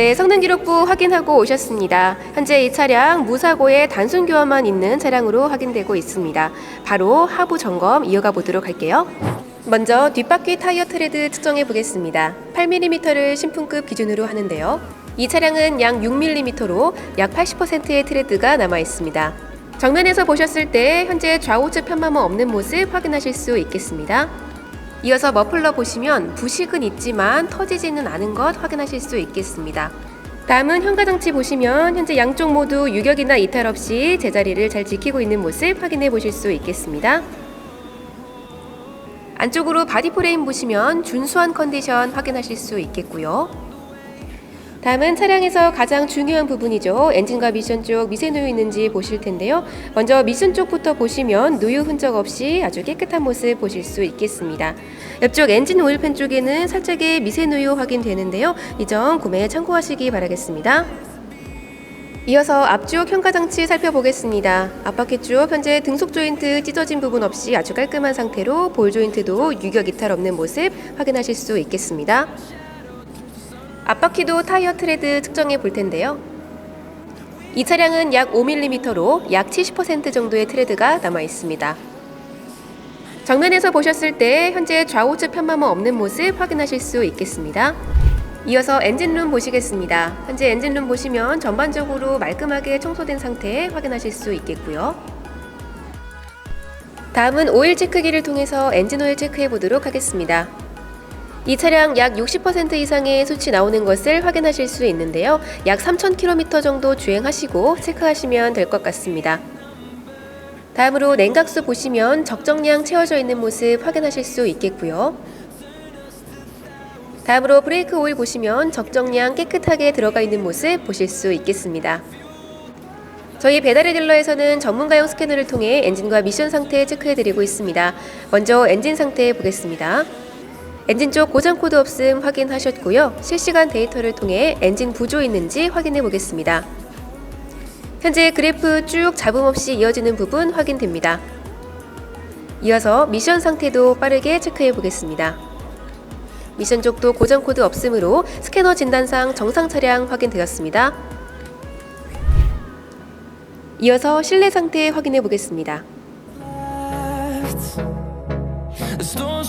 네, 성능 기록부 확인하고 오셨습니다. 현재 이 차량 무사고에 단순 교환만 있는 차량으로 확인되고 있습니다. 바로 하부 점검 이어가 보도록 할게요. 먼저 뒷바퀴 타이어 트레드 측정해 보겠습니다. 8mm를 신품급 기준으로 하는데요. 이 차량은 약 6mm로 약 80%의 트레드가 남아 있습니다. 정면에서 보셨을 때 현재 좌우측 편마모 없는 모습 확인하실 수 있겠습니다. 이어서 머플러 보시면 부식은 있지만 터지지는 않은 것 확인하실 수 있겠습니다. 다음은 현가장치 보시면 현재 양쪽 모두 유격이나 이탈 없이 제자리를 잘 지키고 있는 모습 확인해 보실 수 있겠습니다. 안쪽으로 바디 프레임 보시면 준수한 컨디션 확인하실 수 있겠고요. 다음은 차량에서 가장 중요한 부분이죠. 엔진과 미션 쪽 미세 누유 있는지 보실 텐데요. 먼저 미션 쪽부터 보시면 누유 흔적 없이 아주 깨끗한 모습 보실 수 있겠습니다. 옆쪽 엔진 오일팬 쪽에는 살짝의 미세 누유 확인되는데요. 이 점 구매에 참고하시기 바라겠습니다. 이어서 앞쪽 현가장치 살펴보겠습니다. 앞바퀴 쪽 현재 등속 조인트 찢어진 부분 없이 아주 깔끔한 상태로 볼 조인트도 유격 이탈 없는 모습 확인하실 수 있겠습니다. 앞바퀴도 타이어 트레드 측정해 볼 텐데요. 이 차량은 약 5mm로 약 70% 정도의 트레드가 남아 있습니다. 정면에서 보셨을 때 현재 좌우측 편마모 없는 모습 확인하실 수 있겠습니다. 이어서 엔진룸 보시겠습니다. 현재 엔진룸 보시면 전반적으로 말끔하게 청소된 상태 확인하실 수 있겠고요. 다음은 오일 체크기를 통해서 엔진 오일 체크해 보도록 하겠습니다. 이 차량 약 60% 이상의 수치 나오는 것을 확인하실 수 있는데요. 약 3,000km 정도 주행하시고 체크하시면 될 것 같습니다. 다음으로 냉각수 보시면 적정량 채워져 있는 모습 확인하실 수 있겠고요. 다음으로 브레이크 오일 보시면 적정량 깨끗하게 들어가 있는 모습 보실 수 있겠습니다. 저희 배달의 딜러에서는 전문가용 스캐너를 통해 엔진과 미션 상태 체크해드리고 있습니다. 먼저 엔진 상태 보겠습니다. 엔진 쪽 고장 코드 없음 확인하셨고요. 실시간 데이터를 통해 엔진 부조 있는지 확인해 보겠습니다. 현재 그래프 쭉 잡음 없이 이어지는 부분 확인됩니다. 이어서 미션 상태도 빠르게 체크해 보겠습니다. 미션 쪽도 고장 코드 없으므로 스캐너 진단상 정상 차량 확인되었습니다. 이어서 실내 상태 확인해 보겠습니다.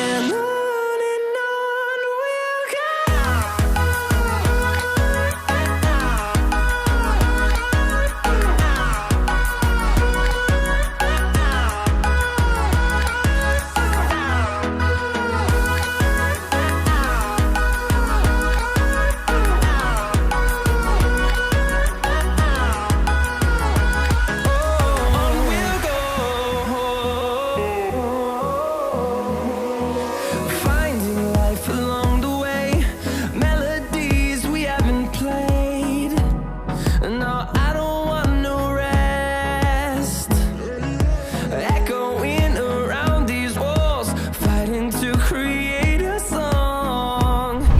and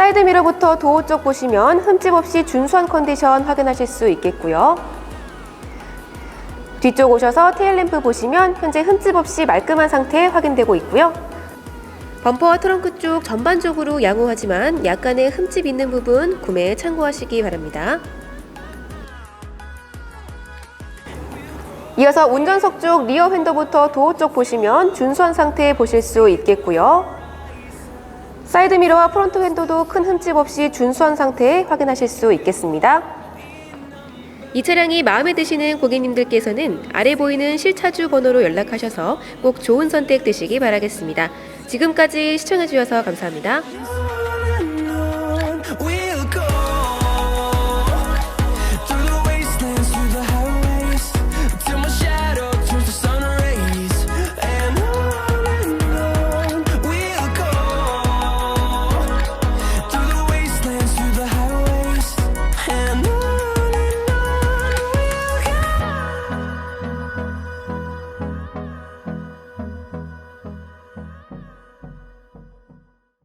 사이드미러부터 도어 쪽 보시면 흠집 없이 준수한 컨디션 확인하실 수 있겠고요. 뒤쪽 오셔서 테일램프 보시면 현재 흠집 없이 말끔한 상태 확인되고 있고요. 범퍼와 트렁크 쪽 전반적으로 양호하지만 약간의 흠집 있는 부분 구매에 참고하시기 바랍니다. 이어서 운전석 쪽 리어 휀더부터 도어 쪽 보시면 준수한 상태 보실 수 있겠고요. 사이드 미러와 프론트 휀더도 큰 흠집 없이 준수한 상태 확인하실 수 있겠습니다. 이 차량이 마음에 드시는 고객님들께서는 아래 보이는 실차주 번호로 연락하셔서 꼭 좋은 선택 되시기 바라겠습니다. 지금까지 시청해주셔서 감사합니다.